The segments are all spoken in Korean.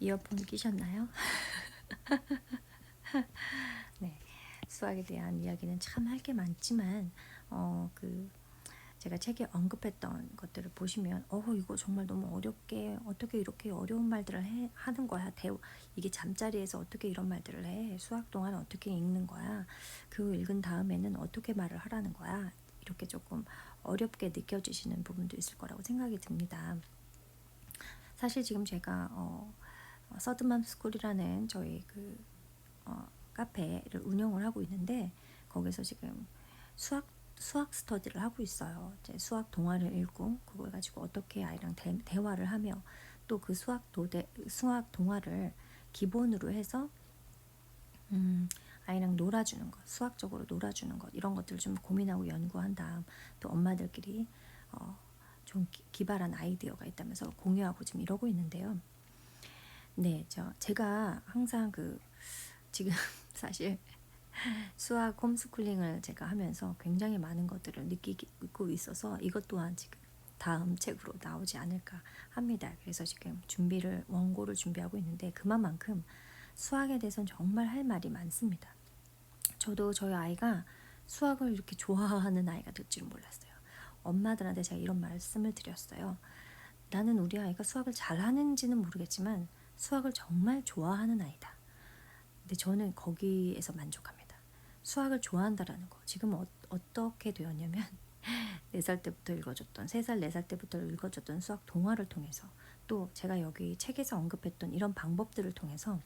이어폰 끼셨나요? 네, 수학에 대한 이야기는 참 할 게 많지만 어 그 제가 책에 언급했던 것들을 보시면 어 이거 정말 너무 어렵게 어떻게 이렇게 어려운 말들을 해, 하는 거야? 대 이게 잠자리에서 어떻게 이런 말들을 해? 수학 동안 어떻게 읽는 거야? 그 읽은 다음에는 어떻게 말을 하라는 거야? 이렇게 조금 어렵게 느껴지시는 부분도 있을 거라고 생각이 듭니다. 사실 지금 제가 어, 어, 서드맘 스쿨이라는 저희 그 어, 카페를 운영을 하고 있는데 거기서 지금 수학 수학 스터디를 하고 있어요. 이제 수학 동화를 읽고 그걸 가지고 어떻게 아이랑 대, 대화를 하며 또 그 수학 도대 수학 동화를 기본으로 해서 음, 아이랑 놀아주는 것, 수학적으로 놀아주는 것 이런 것들을 좀 고민하고 연구한 다음 또 엄마들끼리 어, 좀 기, 기발한 아이디어가 있다면서 공유하고 지금 이러고 있는데요. 네, 저 제가 항상 그 지금 사실 수학 홈스쿨링을 제가 하면서 굉장히 많은 것들을 느끼고 있어서 이것 또한 지금 다음 책으로 나오지 않을까 합니다. 그래서 지금 준비를 원고를 준비하고 있는데 그만큼 수학에 대해서는 정말 할 말이 많습니다. 저도 저희 아이가 수학을 이렇게 좋아하는 아이가 될 줄은 몰랐어요. 엄마들한테 제가 이런 말씀을 드렸어요. 나는 우리 아이가 수학을 잘하는지는 모르겠지만 수학을 정말 좋아하는 아이다. 근데 저는 거기에서 만족합니다. 수학을 좋아한다라는 거. 지금 어, 어떻게 되었냐면 4살 때부터 읽어줬던 3살, 4살 때부터 읽어줬던 수학 동화를 통해서 또 제가 여기 책에서 언급했던 이런 방법들을 통해서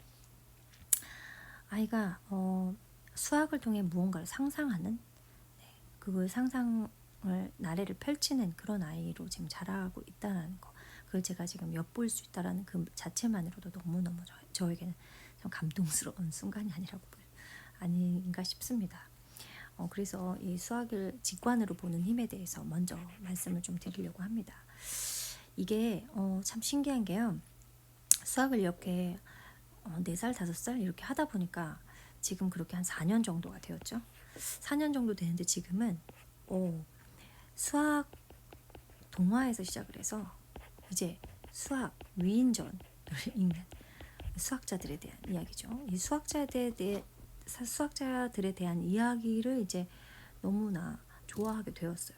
아이가 어, 수학을 통해 무언가를 상상하는 네, 그걸 상상을 나래를 펼치는 그런 아이로 지금 자라고 있다는 거 그걸 제가 지금 엿볼 수 있다라는 그 자체만으로도 너무너무 저, 저에게는 좀 감동스러운 순간이 아니라고 아닌가 싶습니다. 어, 그래서 이 수학을 직관으로 보는 힘에 대해서 먼저 말씀을 좀 드리려고 합니다. 이게 어, 참 신기한 게요. 수학을 이렇게 어, 4살, 5살 이렇게 하다 보니까 지금 그렇게 한 4년 정도가 되었죠. 4년 정도 되는데 지금은 오, 수학 동화에서 시작을 해서 이제 수학 위인전을 읽는 수학자들에 대한 이야기죠. 이 수학자들에 대해 수학자들에 대한 이야기를 이제 너무나 좋아하게 되었어요.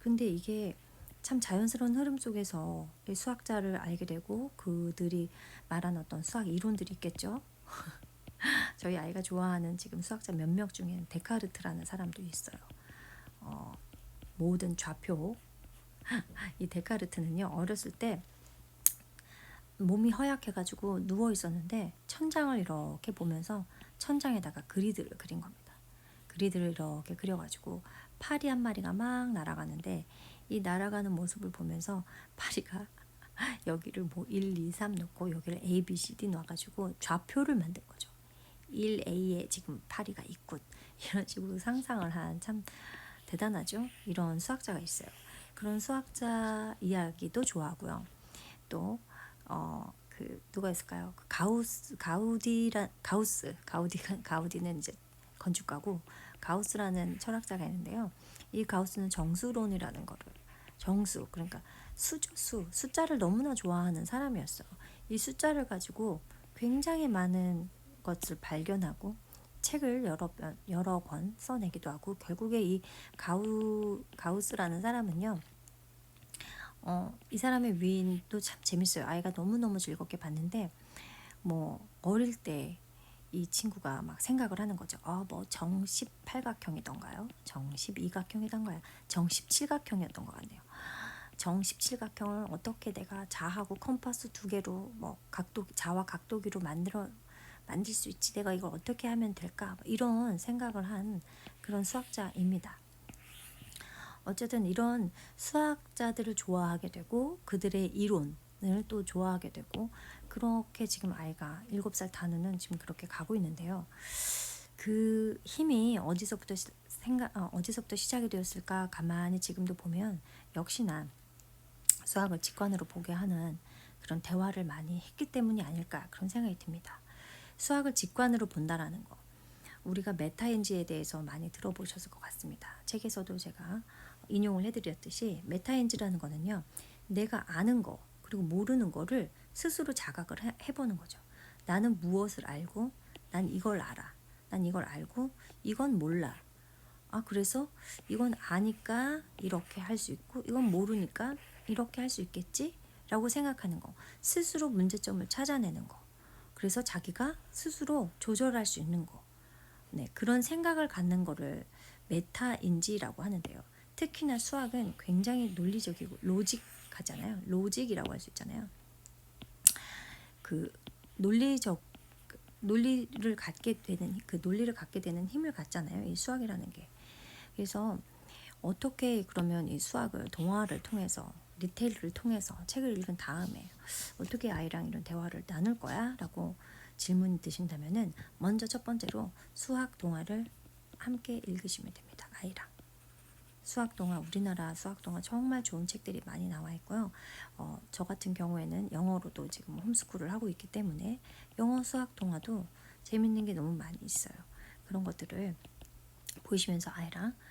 근데 이게 참 자연스러운 흐름 속에서 수학자를 알게 되고 그들이 말한 어떤 수학 이론들이 있겠죠. 저희 아이가 좋아하는 지금 수학자 몇 명 중에 데카르트라는 사람도 있어요. 어, 모든 좌표. 이 데카르트는요 어렸을 때 몸이 허약해가지고 누워 있었는데 천장을 이렇게 보면서 천장에다가 그리드를 그린 겁니다. 그리드를 이렇게 그려가지고 파리 한 마리가 막 날아가는데 이 날아가는 모습을 보면서 파리가 여기를 뭐 1, 2, 3 놓고 여기를 A, B, C, D 놔가지고 좌표를 만든 거죠. 1A에 지금 파리가 있군. 이런 식으로 상상을 한 참 대단하죠. 이런 수학자가 있어요. 그런 수학자 이야기도 좋아하고요. 또 어, 그 누가 있을까요? 그 가우스 가우디라 가우스 가우디가 가우디는 이제 건축가고 가우스라는 철학자가 있는데요. 이 가우스는 정수론이라는 거를 정수 그러니까 수죠 수 숫자를 너무나 좋아하는 사람이었어요. 이 숫자를 가지고 굉장히 많은 것을 발견하고 책을 여러 번 여러 권 써내기도 하고 결국에 이 가우 가우스라는 사람은요. 어, 이 사람의 위인도 참 재밌어요. 아이가 너무너무 즐겁게 봤는데 뭐 어릴 때 이 친구가 막 생각을 하는 거죠. 아, 뭐 정십 팔각형이던가요? 정십 이각형이던가요? 정십 칠각형이었던 것 같네요. 정십 칠각형을 어떻게 내가 자하고 컴파스 두 개로 뭐 각도 자와 각도기로 만들어 만들 수 있지 내가 이걸 어떻게 하면 될까 뭐 이런 생각을 한 그런 수학자입니다. 어쨌든 이런 수학자들을 좋아하게 되고 그들의 이론을 또 좋아하게 되고 그렇게 지금 아이가 7살 단우는 지금 그렇게 가고 있는데요. 그 힘이 어디서부터 생각 어, 어디서부터 시작이 되었을까 가만히 지금도 보면 역시나 수학을 직관으로 보게 하는 그런 대화를 많이 했기 때문이 아닐까 그런 생각이 듭니다. 수학을 직관으로 본다라는 거. 우리가 메타인지에 대해서 많이 들어보셨을 것 같습니다. 책에서도 제가 인용을 해드렸듯이 메타인지라는 거는요, 내가 아는 거 그리고 모르는 거를 스스로 자각을 해, 해보는 거죠. 나는 무엇을 알고 난 이걸 알아. 난 이걸 알고 이건 몰라. 아 그래서 이건 아니까 이렇게 할 수 있고 이건 모르니까 이렇게 할 수 있겠지? 라고 생각하는 거. 스스로 문제점을 찾아내는 거. 그래서 자기가 스스로 조절할 수 있는 거. 네, 그런 생각을 갖는 거를 메타인지라고 하는데요. 특히나 수학은 굉장히 논리적이고 로직하잖아요. 로직이라고 할 수 있잖아요. 그 논리적 논리를 갖게 되는 그 논리를 갖게 되는 힘을 갖잖아요. 이 수학이라는 게. 그래서 어떻게 그러면 이 수학을 동화를 통해서 리테일을 통해서 책을 읽은 다음에 어떻게 아이랑 이런 대화를 나눌 거야?라고 질문이 드신다면은 먼저 첫 번째로 수학 동화를 함께 읽으시면 됩니다. 아이랑. 수학 동화 우리나라 수학 동화 정말 좋은 책들이 많이 나와 있고요. 어, 저 같은 경우에는 영어로도 지금 홈스쿨을 하고 있기 때문에 영어 수학 동화도 재밌는 게 너무 많이 있어요. 그런 것들을 보시면서 아이랑 네,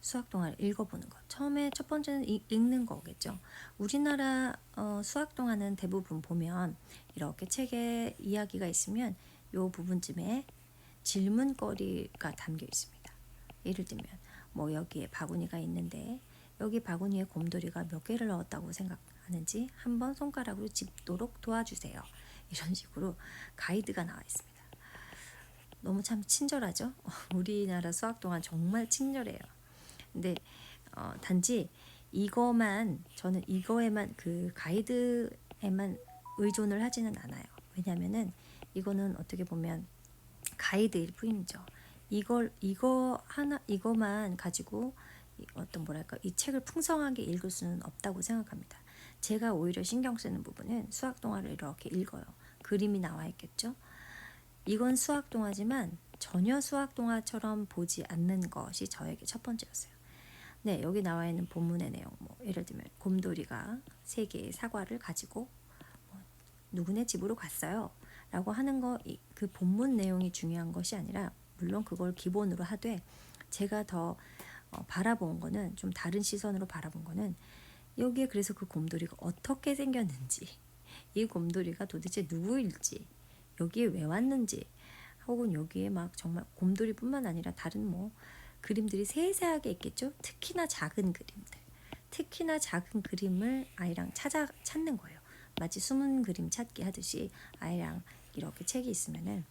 수학 동화를 읽어보는 것. 처음에 첫 번째는 이- 읽는 거겠죠. 우리나라 어, 수학 동화는 대부분 보면 이렇게 책에 이야기가 있으면 요 부분쯤에 질문거리가 담겨 있습니다. 예를 들면 뭐 여기에 바구니가 있는데 여기 바구니에 곰돌이가 몇 개를 넣었다고 생각하는지 한번 손가락으로 짚도록 도와주세요. 이런 식으로 가이드가 나와 있습니다. 너무 참 친절하죠? 우리나라 수학 동안 정말 친절해요. 근데 어, 단지 이거만 저는 이거에만 그 가이드에만 의존을 하지는 않아요. 왜냐하면은 이거는 어떻게 보면 가이드일 뿐이죠. 이걸 이거 하나 이거만 가지고 이 어떤 뭐랄까 이 책을 풍성하게 읽을 수는 없다고 생각합니다. 제가 오히려 신경 쓰는 부분은 수학 동화를 이렇게 읽어요. 그림이 나와 있겠죠. 이건 수학 동화지만 전혀 수학 동화처럼 보지 않는 것이 저에게 첫 번째였어요. 네, 여기 나와 있는 본문의 내용, 뭐 예를 들면 곰돌이가 세 개의 사과를 가지고 뭐 누구네 집으로 갔어요. 라고 하는 거 그 본문 내용이 중요한 것이 아니라 물론 그걸 기본으로 하되 제가 더 어, 바라본 거는 좀 다른 시선으로 바라본 거는 여기에 그래서 그 곰돌이가 어떻게 생겼는지 이 곰돌이가 도대체 누구일지 여기에 왜 왔는지 혹은 여기에 막 정말 곰돌이뿐만 아니라 다른 뭐 그림들이 세세하게 있겠죠? 특히나 작은 그림들. 특히나 작은 그림을 아이랑 찾아 찾는 거예요. 마치 숨은 그림 찾기 하듯이 아이랑 이렇게 책이 있으면은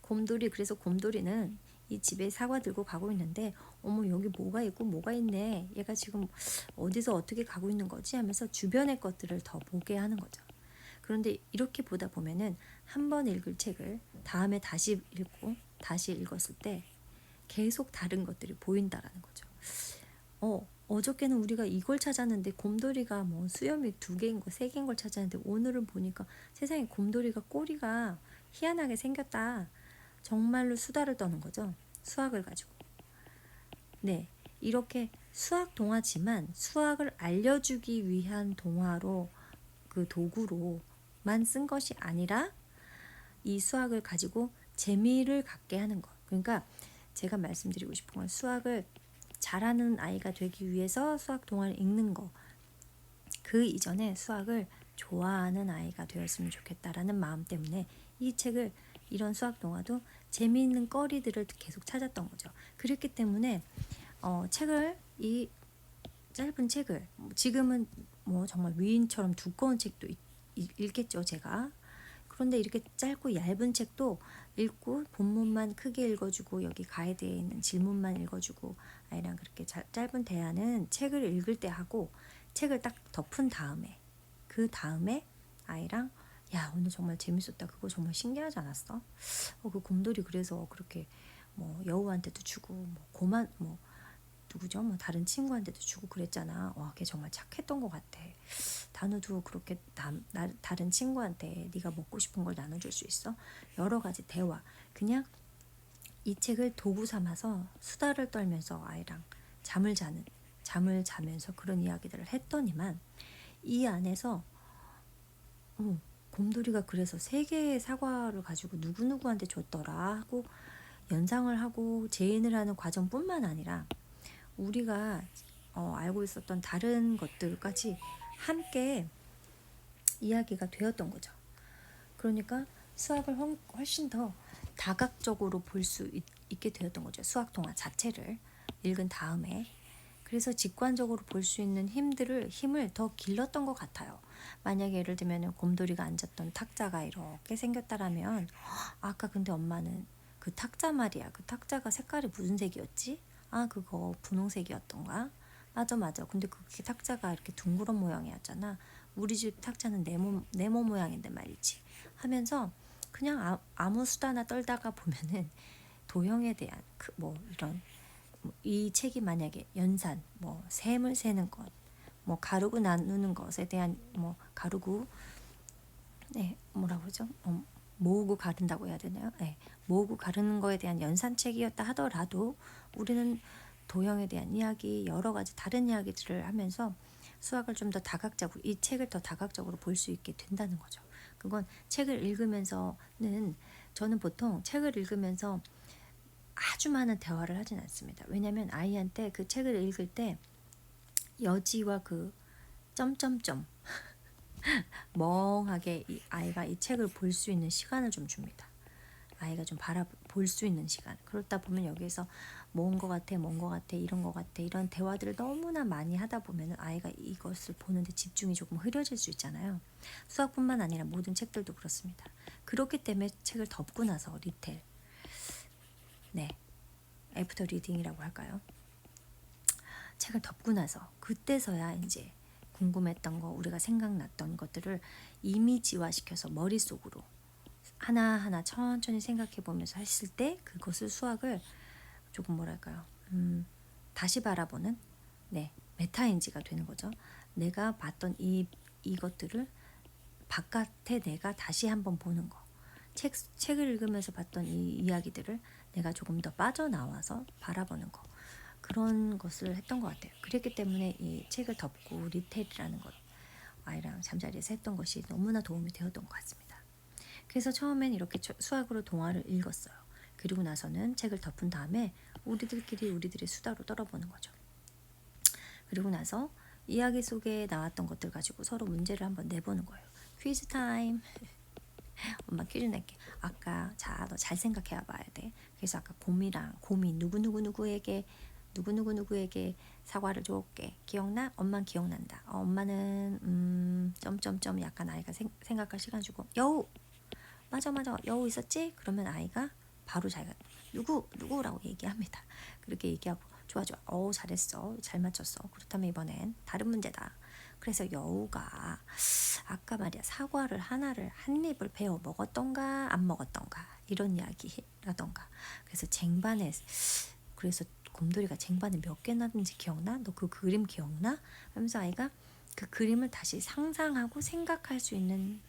곰돌이 그래서 곰돌이는 이 집에 사과 들고 가고 있는데 어머 여기 뭐가 있고 뭐가 있네. 얘가 지금 어디서 어떻게 가고 있는 거지? 하면서 주변의 것들을 더 보게 하는 거죠. 그런데 이렇게 보다 보면은 한 번 읽을 책을 다음에 다시 읽고 다시 읽었을 때 계속 다른 것들이 보인다라는 거죠 어 어저께는 우리가 이걸 찾았는데 곰돌이가 뭐 수염이 두 개인 거 세 개인 걸 찾았는데 오늘은 보니까 세상에 곰돌이가 꼬리가 희한하게 생겼다. 정말로 수다를 떠는 거죠. 수학을 가지고. 네. 이렇게 수학 동화지만 수학을 알려주기 위한 동화로 그 도구로만 쓴 것이 아니라 이 수학을 가지고 재미를 갖게 하는 것. 그러니까 제가 말씀드리고 싶은 건 수학을 잘하는 아이가 되기 위해서 수학 동화를 읽는 거. 그 이전에 수학을 좋아하는 아이가 되었으면 좋겠다라는 마음 때문에 이 책을 이런 수학 동화도 재미있는 거리들을 계속 찾았던 거죠. 그렇기 때문에 어, 책을 이 짧은 책을 뭐 지금은 뭐 정말 위인처럼 두꺼운 책도 읽, 읽- 읽겠죠 제가 그런데 이렇게 짧고 얇은 책도 읽고 본문만 크게 읽어주고 여기 가이드에 있는 질문만 읽어주고 아이랑 그렇게 자- 짧은 대화는 책을 읽을 때 하고 책을 딱 덮은 다음에 그 다음에 아이랑 야 오늘 정말 재밌었다 그거 정말 신기하지 않았어? 어, 그 곰돌이 그래서 그렇게 뭐 여우한테도 주고 뭐 고만 뭐 누구죠? 뭐 다른 친구한테도 주고 그랬잖아. 와, 걔 정말 착했던 것 같아. 단우도 그렇게 나, 나, 다른 친구한테 네가 먹고 싶은 걸 나눠줄 수 있어? 여러 가지 대화. 그냥 이 책을 도구 삼아서 수다를 떨면서 아이랑 잠을 자는 잠을 자면서 그런 이야기들을 했더니만 이 안에서 어, 곰돌이가 그래서 세 개의 사과를 가지고 누구 누구한테 줬더라 하고 연상을 하고 재인을 하는 과정뿐만 아니라 우리가 어, 알고 있었던 다른 것들까지 함께 이야기가 되었던 거죠. 그러니까 수학을 훨- 훨씬 더 다각적으로 볼 수 있게 되었던 거죠. 수학 동화 자체를 읽은 다음에 그래서 직관적으로 볼 수 있는 힘들을 힘을 더 길렀던 것 같아요. 만약에 예를 들면 곰돌이가 앉았던 탁자가 이렇게 생겼다라면 아까 근데 엄마는 그 탁자 말이야. 그 탁자가 색깔이 무슨 색이었지? 아 그거 분홍색이었던가? 맞아 맞아. 근데 그게 탁자가 이렇게 둥그런 모양이었잖아. 우리 집 탁자는 네모 네모 모양인데 말이지. 하면서 그냥 아, 아무 수다나 떨다가 보면은 도형에 대한 그 뭐 이런 뭐 이 책이 만약에 연산 뭐 셈을 세는 것, 뭐 가르고 나누는 것에 대한 뭐 가르고 네 뭐라고 그러죠? 어, 모으고 가른다고 해야 되나요? 네, 모으고 가르는 거에 대한 연산책이었다 하더라도 우리는 도형에 대한 이야기 여러 가지 다른 이야기들을 하면서 수학을 좀 더 다각적으로 이 책을 더 다각적으로 볼 수 있게 된다는 거죠. 그건 책을 읽으면서는 저는 보통 책을 읽으면서 아주 많은 대화를 하진 않습니다. 왜냐하면 아이한테 그 책을 읽을 때 여지와 그 점점점 멍하게 이 아이가 이 책을 볼 수 있는 시간을 좀 줍니다. 아이가 좀 바라볼 수 있는 시간. 그렇다 보면 여기서 뭔거 같아, 뭔거 같아, 이런 거 같아, 이런 대화들을 너무나 많이 하다 보면은 아이가 이것을 보는데 집중이 조금 흐려질 수 있잖아요. 수학뿐만 아니라 모든 책들도 그렇습니다. 그렇기 때문에 책을 덮고 나서 리텔, 네, 애프터 리딩이라고 할까요? 책을 덮고 나서 그때서야 이제 궁금했던 거, 우리가 생각났던 것들을 이미지화 시켜서 머릿속으로 하나하나 천천히 생각해 보면서 했을 때 그것을 수학을 조금 뭐랄까요? 음, 다시 바라보는 네, 메타인지가 되는 거죠. 내가 봤던 이 이것들을 바깥에 내가 다시 한번 보는 거. 책 책을 읽으면서 봤던 이 이야기들을 내가 조금 더 빠져나와서 바라보는 거. 그런 것을 했던 것 같아요. 그랬기 때문에 이 책을 덮고 리텔이라는 것 아이랑 잠자리에서 했던 것이 너무나 도움이 되었던 것 같습니다. 그래서 처음엔 이렇게 저- 수학으로 동화를 읽었어요. 그리고 나서는 책을 덮은 다음에 우리들끼리 우리들의 수다로 떨어보는 거죠. 그리고 나서 이야기 속에 나왔던 것들 가지고 서로 문제를 한번 내보는 거예요. 퀴즈 타임. 엄마 퀴즈 낼게. 아까 자 너 잘 생각해 봐야 돼. 그래서 아까 곰이랑 곰이 누구 누구 누구에게 누구 누구 누구에게 사과를 줬게 기억나? 엄만 기억난다. 어, 엄마는 음 점점점 약간 아이가 생, 생각할 시간 주고 여우 맞아 맞아 여우 있었지? 그러면 아이가 바로 자기가 누구 누구라고 얘기합니다. 그렇게 얘기하고 좋아 좋아 어우 잘했어 잘 맞췄어 그렇다면 이번엔 다른 문제다. 그래서 여우가 아까 말이야 사과를 하나를 한 입을 베어 먹었던가 안 먹었던가 이런 이야기라던가 그래서 쟁반에 그래서 곰돌이가 쟁반에 몇개 났는지 기억나? 너 그 그림 기억나? 하면서 아이가 그 그림을 다시 상상하고 생각할 수 있는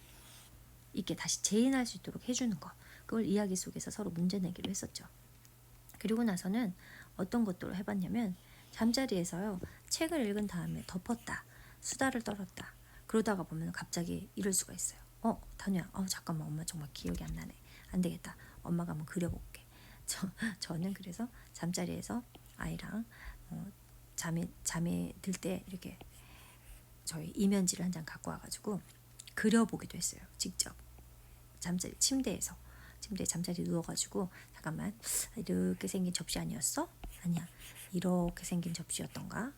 있게 다시 재현할 수 있도록 해주는 것 그걸 이야기 속에서 서로 문제 내기로 했었죠. 그리고 나서는 어떤 것들을 해봤냐면 잠자리에서요 책을 읽은 다음에 덮었다 수다를 떨었다 그러다가 보면 갑자기 이럴 수가 있어요. 어 다누야 어 잠깐만 엄마 정말 기억이 안 나네 안 되겠다 엄마가 한번 그려볼게. 저 저는 그래서 잠자리에서 아이랑 어, 잠이 잠이 들 때 이렇게 저희 이면지를 한 장 갖고 와가지고 그려보기도 했어요. 직접 잠자리 침대에서 침대에 잠자리 누워가지고 잠깐만 이렇게 생긴 접시 아니었어? 아니야 이렇게 생긴 접시였던가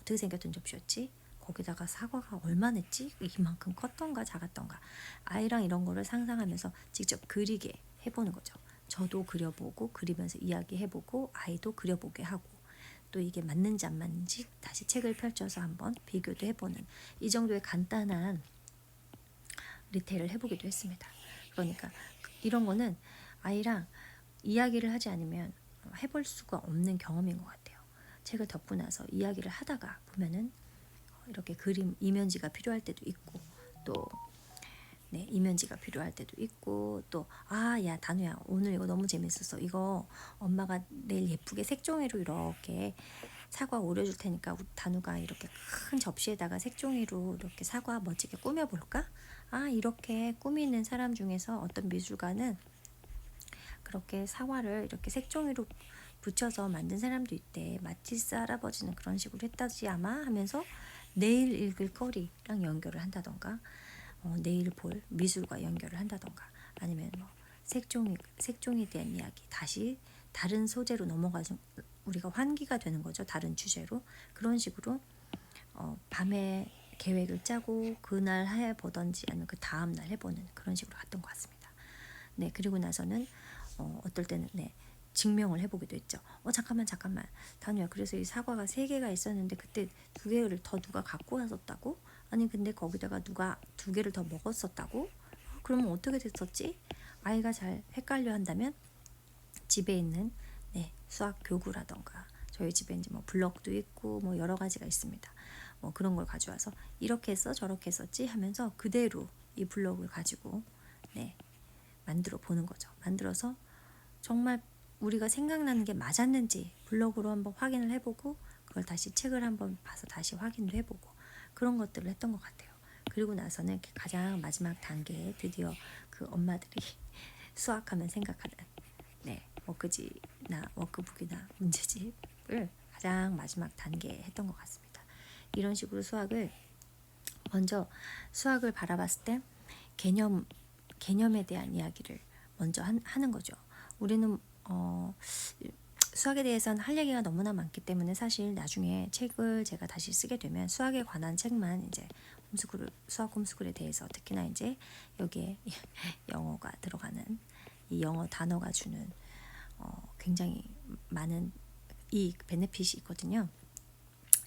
어떻게 생겼던 접시였지? 거기다가 사과가 얼마냈지? 이만큼 컸던가 작았던가 아이랑 이런 거를 상상하면서 직접 그리게 해보는 거죠. 저도 그려보고 그리면서 이야기해보고 아이도 그려보게 하고 또 이게 맞는지 안 맞는지 다시 책을 펼쳐서 한번 비교도 해보는 이 정도의 간단한 리테일을 해보기도 했습니다. 그러니까 이런 거는 아이랑 이야기를 하지 않으면 해볼 수가 없는 경험인 것 같아요. 책을 덮고 나서 이야기를 하다가 보면은 이렇게 그림 이면지가 필요할 때도 있고 또 네, 이면지가 필요할 때도 있고 또 아 야 단우야 오늘 이거 너무 재밌었어 이거 엄마가 내일 예쁘게 색종이로 이렇게 사과 오려줄 테니까 단우가 이렇게 큰 접시에다가 색종이로 이렇게 사과 멋지게 꾸며볼까? 아 이렇게 꾸미는 사람 중에서 어떤 미술가는 그렇게 사과를 이렇게 색종이로 붙여서 만든 사람도 있대. 마티스 할아버지는 그런 식으로 했다지 아마 하면서 내일 읽을 거리랑 연결을 한다던가 어, 내일 볼 미술과 연결을 한다던가 아니면 뭐 색종이 색종에 대한 이야기 다시 다른 소재로 넘어가서 우리가 환기가 되는 거죠 다른 주제로 그런 식으로 어, 밤에 계획을 짜고 그날 해보던지 아니면 그 다음 날 해보는 그런 식으로 갔던 것 같습니다. 네 그리고 나서는 어, 어떨 때는 네 증명을 해보기도 했죠. 어 잠깐만 잠깐만 다누야 그래서 이 사과가 세 개가 있었는데 그때 두 개를 더 누가 갖고 왔었다고? 아니 근데 거기다가 누가 두 개를 더 먹었었다고? 어, 그러면 어떻게 됐었지? 아이가 잘 헷갈려 한다면 집에 있는 네, 수학 교구라던가 저희 집에 이제 뭐 블럭도 있고 뭐 여러 가지가 있습니다. 뭐 그런 걸 가져와서 이렇게 했어 저렇게 했었지 하면서 그대로 이 블럭을 가지고 네 만들어 보는 거죠. 만들어서 정말 우리가 생각나는 게 맞았는지 블럭으로 한번 확인을 해보고 그걸 다시 책을 한번 봐서 다시 확인도 해보고 그런 것들을 했던 것 같아요. 그리고 나서는 가장 마지막 단계에 드디어 그 엄마들이 수학하면 생각하는 네 워크지나 워크북이나 문제집을 가장 마지막 단계에 했던 것 같습니다. 이런 식으로 수학을 먼저 수학을 바라봤을 때 개념 개념에 대한 이야기를 먼저 한, 하는 거죠. 우리는 어, 수학에 대해서는 할 얘기가 너무나 많기 때문에 사실 나중에 책을 제가 다시 쓰게 되면 수학에 관한 책만 이제 홈스쿨 수학 홈스쿨에 대해서 특히나 이제 여기에 영어가 들어가는 이 영어 단어가 주는 어, 굉장히 많은 이 베네핏이 있거든요.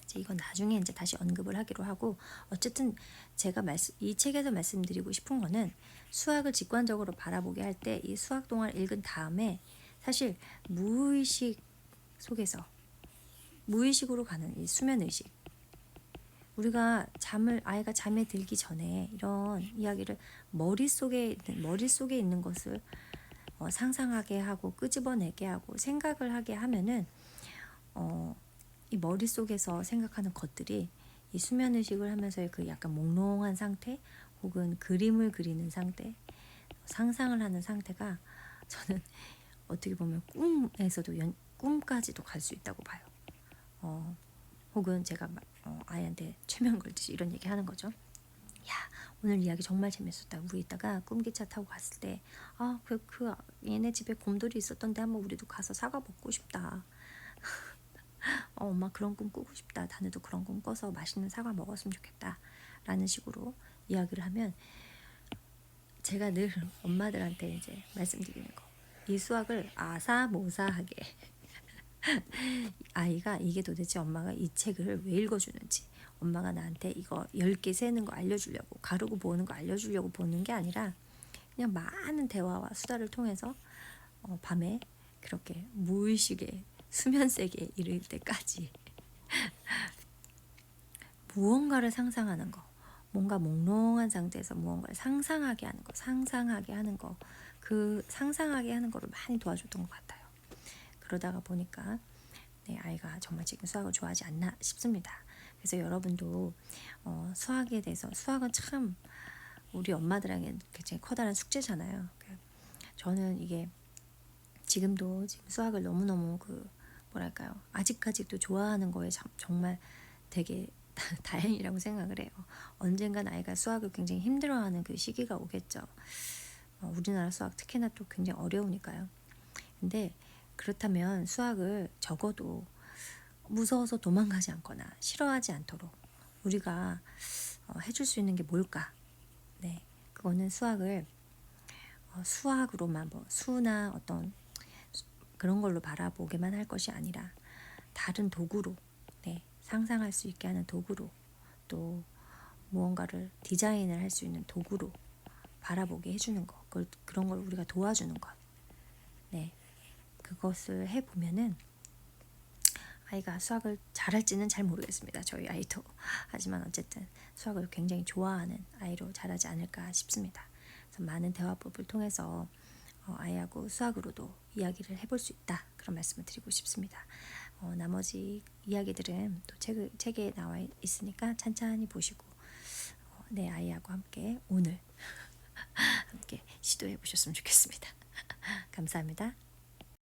이제 이건 나중에 이제 다시 언급을 하기로 하고 어쨌든 제가 말씀 이 책에서 말씀드리고 싶은 거는 수학을 직관적으로 바라보게 할 때 이 수학 동화를 읽은 다음에 사실 무의식 속에서 무의식으로 가는 이 수면 의식. 우리가 잠을 아이가 잠에 들기 전에 이런 이야기를 머릿속에 있는 머릿속에 있는 것을 어, 상상하게 하고 끄집어내게 하고 생각을 하게 하면은 어, 이 머릿속에서 생각하는 것들이 이 수면 의식을 하면서의 그 약간 몽롱한 상태 혹은 그림을 그리는 상태 상상을 하는 상태가 저는 어떻게 보면 꿈에서도 연, 꿈까지도 갈 수 있다고 봐요. 어, 혹은 제가 마- 어, 아이한테 최면 걸듯이 이런 얘기 하는 거죠. 야 오늘 이야기 정말 재밌었다. 우리 이따가 꿈기차 타고 갔을 때 아그 그 얘네 집에 곰돌이 있었던데 한번 우리도 가서 사과 먹고 싶다. 어, 엄마 그런 꿈 꾸고 싶다. 다네도 그런 꿈 꿔서 맛있는 사과 먹었으면 좋겠다. 라는 식으로 이야기를 하면 제가 늘 엄마들한테 이제 말씀드리는 거. 이 수학을 아사모사하게. 아이가 이게 도대체 엄마가 이 책을 왜 읽어주는지 엄마가 나한테 이거 10개 세는 거 알려주려고 가르고 보는 거 알려주려고 보는 게 아니라 그냥 많은 대화와 수다를 통해서 어, 밤에 그렇게 무의식의 수면 세계에 이를 때까지 무언가를 상상하는 거 뭔가 몽롱한 상태에서 무언가를 상상하게 하는 거 상상하게 하는 거 그 상상하게 하는 거를 많이 도와줬던 것 같아요 그러다가 보니까 네, 아이가 정말 지금 수학을 좋아하지 않나 싶습니다 그래서 여러분도 어, 수학에 대해서 수학은 참 우리 엄마들에게 굉장히 커다란 숙제잖아요 그 저는 이게 지금도 지금 수학을 너무너무 그 뭐랄까요 아직까지도 좋아하는 거에 참, 정말 되게 다행이라고 생각을 해요. 언젠간 아이가 수학을 굉장히 힘들어하는 그 시기가 오겠죠. 어, 우리나라 수학 특히나 또 굉장히 어려우니까요. 근데 그렇다면 수학을 적어도 무서워서 도망가지 않거나 싫어하지 않도록 우리가 어, 해줄 수 있는 게 뭘까? 네, 그거는 수학을 어, 수학으로만 뭐 수나 어떤 수- 그런 걸로 바라보게만 할 것이 아니라 다른 도구로 네, 상상할 수 있게 하는 도구로 또 무언가를 디자인을 할 수 있는 도구로 바라보게 해주는 것 그걸, 그런 걸 우리가 도와주는 것 네, 그것을 해보면은 아이가 수학을 잘할지는 잘 모르겠습니다. 저희 아이도 하지만 어쨌든 수학을 굉장히 좋아하는 아이로 자라지 않을까 싶습니다. 그래서 많은 대화법을 통해서 어, 아이하고 수학으로도 이야기를 해볼 수 있다 그런 말씀을 드리고 싶습니다. 어, 나머지 이야기들은 또 책, 책에 나와 있으니까 찬찬히 보시고 어, 내 아이하고 함께 오늘 함께 시도해 보셨으면 좋겠습니다. 감사합니다.